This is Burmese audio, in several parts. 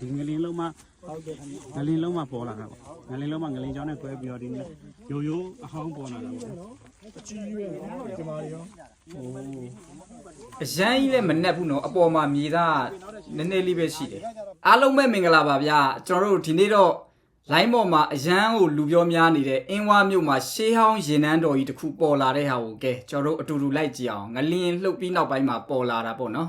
ဒီငလင်းလုံးမဟုတ်ကဲ့ခင်ဗျငလင်းလုံးမပေါ်လာတာပေါ့ငလင်းလုံးမငလင်းချောင်းနဲ့ကွဲပြီးတော့ဒီရိုးရိုးအဟောင်းပေါ်လာတာပေါ့အကြီးကြီးပဲနော်ဒီမှာရောဟိုအရန်ကြီးလည်းမနှက်ဘူးနော်အပေါ်မှာမြေသားနည်းနည်းလေးပဲရှိတယ်အားလုံးပဲမင်္ဂလာပါဗျာကျွန်တော်တို့ဒီနေ့တော့ line ပေါ်မှာအရန်ကိုလူပြောများနေတဲ့အင်းဝါမြို့မှာရှေးဟောင်းရင်နှန်းတော်ကြီးတစ်ခုပေါ်လာတဲ့ဟာကိုကဲကျွန်တော်တို့အတူတူလိုက်ကြည့်အောင်ငလင်းလှုပ်ပြီးနောက်ပိုင်းမှာပေါ်လာတာပေါ့နော်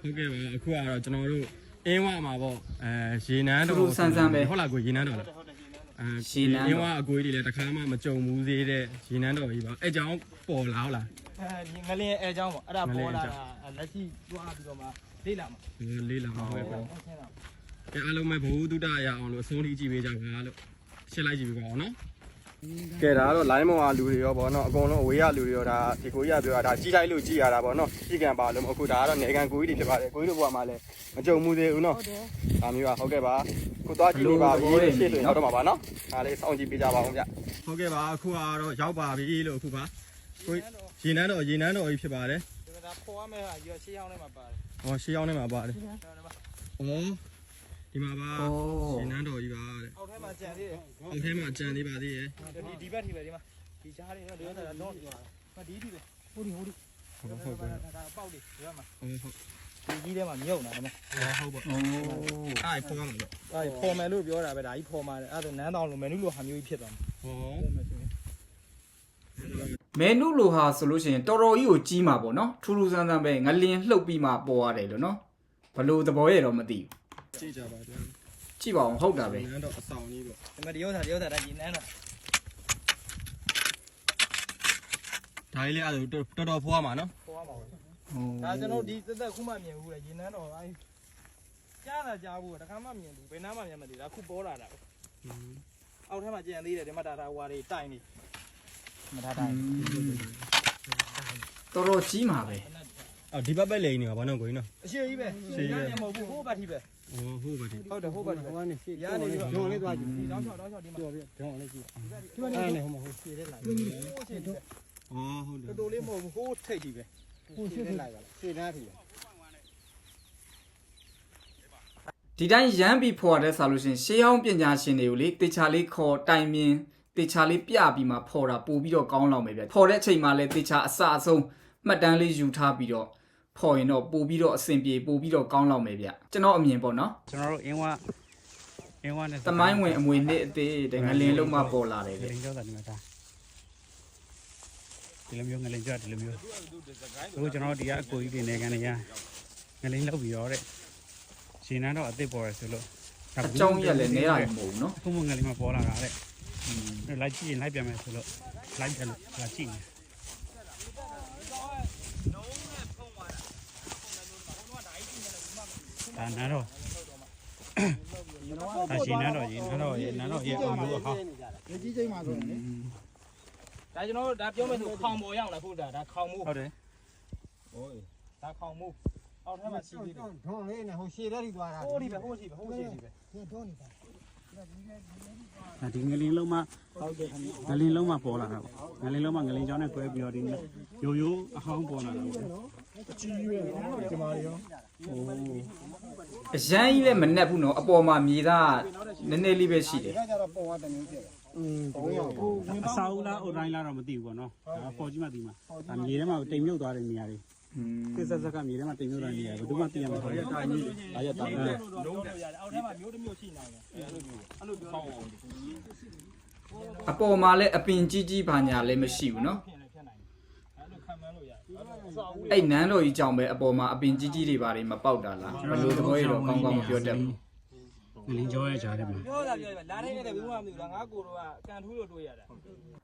ဟုတ်ကဲ့ပါအခုကတော့ကျွန်တော်တို့ အင်းဝမှာပေါ့အဲရေနန်းတော်ထူးထူးဆန်းဆန်းပဲဟုတ်လားကိုရေနန်းတော်လားအဲရေနန်းတော်အင်းဝအကွေးတွေလည်းတစ်ခါမှမကြုံဘူးသေးတဲ့ရေနန်းတော်ကြီးပါအဲကြောင့်ပေါ်လာဟုတ်လားအဲဒီငလင်းအဲအကြောင်းပေါ့အဲ့ဒါပေါ်လာတာလက်ရှိတွားပြီးတော့မှလေးလာမှာဟိုလေးလာမှာပဲပေါ့ဟုတ်ကဲ့လားအဲအားလုံးပဲဘဝတုဒ္ဒရအောင်လို့အဆုံးထိကြည့်ပေးကြပါလို့ရှင်းလိုက်ကြည့်ပေးပါအောင်နော် ကဲဒါကတော့ line ပေါ်ကလူတွေရောဗောနော်အကုန်လုံးအဝေးကလူတွေရောဒါဒီကိုကြီးကပြောတာဒါကြီးလိုက်လို့ကြီးရတာဗောနော်ကြီးကံပါလို့မဟုတ်အခုဒါကတော့နေကန်ကိုကြီးတွေဖြစ်ပါတယ်ကိုကြီးတို့ဘဝမှာလည်းမကြုံမှုသေးဘူးနော်ဒါမျိုးပါဟုတ်ကဲ့ပါခုသွားကြည့်နေပါပြီရှေ့ဆိုရောက်တော့မှာပါနော်ဒါလေးစောင့်ကြည့်ပေးကြပါအောင်ဗျဟုတ်ကဲ့ပါအခုကတော့ရောက်ပါပြီလို့အခုပါကိုရေနန်းတော်ရေနန်းတော်ကြီးဖြစ်ပါတယ်ဒီကပေါ်ရမယ့်ဟာရွှေရှေးအောင်ထဲမှာပါတယ်ဟောရှေးရောက်နေမှာပါတယ်ဟုတ်တယ်ပါဩ ဒီမှာပါဩရေနန်းတော်ကြီးပါတဲ့အောက်ထဲမှာကြံသေးတယ်အောက်ထဲမှာကြံသေးပါသေးရဲ့ဒီဒီဘက်ထိပဲဒီမှာဒီချားလေးတော့ဒီကတော့တော့မဒီဒီပဲဟိုဒီဟိုဒီဟုတ်ဟုတ်ပါဒါပေါက်လေးဒီဘက်မှာဟုတ်ဟုတ်ဒီကြီးထဲမှာမြုပ်နေတာမဟုတ်ပါဩအဲ့ဖောင်းမှာလို့အဲ့ဖော်မယ်လို့ပြောတာပဲဒါကြီးဖော်မှာအဲ့ဒါနန်းတောင်လိုမယ်နုလိုဟာမျိုးကြီးဖြစ်သွားမှာဟောဖော်မယ်ဆိုရင်မဲနုလိုဟာဆိုလို့ရှိရင်တော်တော်ကြီးကိုကြီးမှာပေါ့နော်ထူးထူးဆန်းဆန်းပဲငလင်းလှုပ်ပြီးမှပေါ်ရတယ်လို့နော်ဘလို့သဘောရတော့မသိဘူး ကြည့်ကြပါဗျာကြည့်ပါအောင်ဟုတ်တာပဲနန်းတော့အဆောင်ကြီးပေါ့ဒီမှာဒီဥစ္စာဒီဥစ္စာဒါကြီးနန်းတော့ဒါလေးလေးအဲ့ဒါတော်တော်ဖွားမှာနော်ဖော်ရမှာပဲဩဒါကျွန်တော်ဒီသက်သက်ခုမှမြင်ဘူးလေရေနန်းတော့အဲကြားတာကြားဘူးတခါမှမြင်ဘူးဘယ်နားမှမြင်မသိဒါခုပေါ်လာတာအောက်ထဲမှာကြံသေးတယ်ဒီမှာဒါဒါဟွာတွေတိုင်နေမထားတိုင်တော်တော်ကြီးမှာပဲအော်ဒီဘက်ပဲလိန်နေပါဘာလို့ကိုင်းနော်အရှိကြီးပဲရမဟုတ်ဘူးဟိုးဘတ်ထိပဲ ဟောဟုတ်ပါဒီဟုတ်တယ်ဟိုးဘတ်ဟိုကနေရနေပြီဒုံလေးသွားကြည့်ဒီတောင်းချောက်တောင်းချောက်ဒီမှာဒုံလေးကြည့်ဒီမှာနေဟိုမဟုတ်ရှည်တဲ့လိုက်ဟိုရှည်တော့ဟောဟုတ်တယ်တော်တော်လေးမဟုတ်ဘူးဟိုးထိတ်ကြီးပဲဟိုရှည်တဲ့လိုက်ပါလားရှည်သားထိပဲဒီတိုင်းရမ်းပြီးဖော်ရတဲ့ဆိုလို့ရှရင်ရှေးဟောင်းပညာရှင်တွေကိုလေတေချာလေးခေါ်တိုင်မြင်တေချာလေးပြပြီးမှဖော်တာပို့ပြီးတော့ကောင်းလောက်မယ်ဗျဖော်တဲ့အချိန်မှာလည်းတေချာအစအဆုံးမှတ်တမ်းလေးယူထားပြီးတော့ ဖော်ရင်တော့ပို့ပြီးတော့အဆင်ပြေပို့ပြီးတော့ကောင်းလောက်မယ်ဗျကျွန်တော်အမြင်ပေါ့နော်ကျွန်တော်တို့အင်းဝအင်းဝနဲ့သမိုင်းဝင်အမွေနှစ်အသေးတဲ့ငလင်းလုံးမှပေါ်လာတယ်ငတဲ့လင်းကြောတာဒီမှာဒါဒီလိုမျိုးငလင်းကြောဒီလိုမျိုးအခုကျွန်တော်ဒီကအကိုကြီးတွေနေကနေရငလင်းလောက်ပြီးရောတဲ့ရှင်နန်းတော့အစ်စ်ပေါ်ရဆိုလို့အကြောင်းရက်လည်းနဲတာမဟုတ်ဘူးနော်အခုမှငလင်းမပေါ်လာတာတဲ့လိုက်ကြည့်ရင်လိုက်ပြန်မယ်ဆိုလို့လိုက်ပြန်လို့လာကြည့်နေ ဒါနားတော့ဒါရှင်နားတော့ရင်နားတော့ရင်နားတော့ရင်အောင်လို့ဟောရေကြီးချိန်မှာဆိုရင်ဒါကျွန်တော်ဒါပြောမယ်ဆိုခေါင်ပေါ်ရောက်လာဖို့ဒါဒါခေါင်မှုဟုတ်တယ်ဟိုဒါခေါင်မှုအောက်ထဲမှာရှိသေးတယ်ဒုံလေးနဲ့ဟိုရှည်တဲ့ထိသွားတာဟိုဒီပဲဟိုရှိပဲဟိုရှိရှိပဲဒီဒုံနေတာဒီငလင်းလုံးမဟုတ်ကဲ့ခင်ဗျငလင်းလုံးမပေါ်လာတာပေါ့ငလင်းလုံးမငလင်းချောင်းနဲ့ကွဲပြီးတော့ဒီရိုးရိုးအဟောင်းပေါ်လာတာပေါ့ အကြီးကြီးပဲနော်ဒီမှာရောဟိုအရန်ကြီးလည်းမနှက်ဘူးနော်အပေါ်မှာမြေသားနည်းနည်းလေးပဲရှိတယ်ဒီကကြတော့ပုံသွားတယ်မျိုးဖြစ်တယ်อืมဘုံရောက်ကိုအစာဦးလားအုတ်တိုင်းလားတော့မသိဘူးပေါ့နော်ဒါပေါ်ကြီးမှသိမှာဒါမြေထဲမှာတိမ်မြုပ်သွားတဲ့နေရာတွေသစ္စာစက်ကမြေထဲမှာတိမ်မြုပ်သွားတဲ့နေရာဘယ်သူမှသိရမှာမဟုတ်ဘူးတိုင်းကြီးအားရတာလုံးလို့ရတယ်အောက်ထဲမှာမျိုးတစ်မျိုးရှိနိုင်တယ်အဲ့လိုမျိုးအဲ့လိုပြောင်းအောင်အပေါ်မှာလည်းအပင်ကြီးကြီးဘာညာလည်းမရှိဘူးနော် ဖြစ်နေဖြစ်နိုင်တယ် အဲ့လိုခံမှန်းလို့ရတယ်အဲ့လိုစောက်ဦးအဲ့နန်းတော်ကြီးကြောင့်ပဲအပေါ်မှာအပင်ကြီးကြီးတွေဘာတွေမပေါက်တာလားဘယ်လိုသဘောရတော့ကောင်းကောင်းမပြောတတ်ဘူးငလင်းကြောရဲ့ဂျားထဲမှာပြောတာပြောတယ်လာတဲ့တဲ့ဘယ်သူမှမသိဘူးလားငါကိုတော့ကကန်ထူးလို့တွေးရတယ်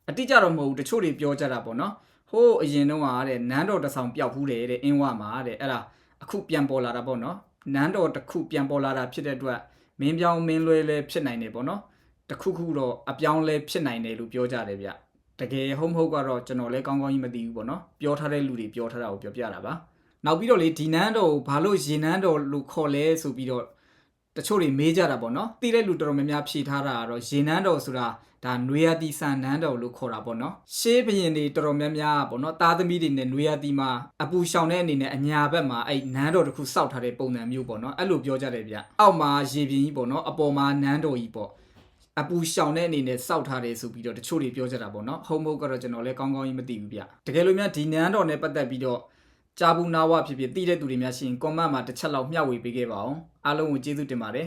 အတိအကျတော့မဟုတ်ဘူးတချို့တွေပြောကြတာပေါ့နော်ဟိုးအရင်တော့ကတဲ့နန်းတော်တစ်ဆောင်ပျောက်ဘူးတယ်တဲ့အင်းဝမှာတဲ့အဲ့ဒါအခုပြန်ပေါ်လာတာပေါ့နော်နန်းတော်တစ်ခုပြန်ပေါ်လာတာဖြစ်တဲ့အတွက်မင်းပြောင်းမင်းလွဲလဲဖြစ်နိုင်တယ်ပေါ့နော်တစ်ခုခုတော့အပြောင်းလဲဖြစ်နိုင်တယ်လို့ပြောကြတယ်ဗျ တကယ်ဟုတ်မဟုတ်ကတော့ကျွန်တော်လည်းကောင်းကောင်းကြီးမသိဘူးပေါ့နော်ပြောထားတဲ့လူတွေပြောထားတာကိုပြောပြတာပါနောက်ပြီးတော့လေဒီနန်းတော်ကိုဘာလို့ရေနန်းတော်လို့ခေါ်လဲဆိုပြီးတော့တချို့တွေမေးကြတာပေါ့နော်သိတဲ့လူတော်တော်များများဖြေထားတာကတော့ရေနန်းတော်ဆိုတာဒါနွေရတီဆန်နန်းတော်လို့ခေါ်တာပေါ့နော်ရှေးဘရင်တွေတော်တော်များများပေါ့နော်သားသမီးတွေနဲ့နွေရတီမှာအပူရှောင်တဲ့အနေနဲ့အညာဘက်မှာအဲ့နန်းတော်တစ်ခုစောက်ထားတဲ့ပုံစံမျိုးပေါ့နော်အဲ့လိုပြောကြတယ်ဗျအောက်မှာရေပြင်ကြီးပေါ့နော်အပေါ်မှာနန်းတော်ကြီးပေါ့ အပူရှောင်တဲ့အနေနဲ့စောက်ထားတယ်ဆိုပြီးတော့တချို့တွေပြောကြတာပေါ့နော်ဟုတ်မဟုတ်ကတော့ကျွန်တော်လည်းကောင်းကောင်းကြီးမသိဘူးဗျတကယ်လို့များဒီနန်းတော်နဲ့ပတ်သက်ပြီးတော့ကြားဘူးနာဝဖြစ်ဖြစ်သိတဲ့သူတွေများရှိရင် comment မှာတစ်ချက်လောက်မျှဝေပေးခဲ့ပါအောင်အားလုံးကိုကျေးဇူးတင်ပါတယ်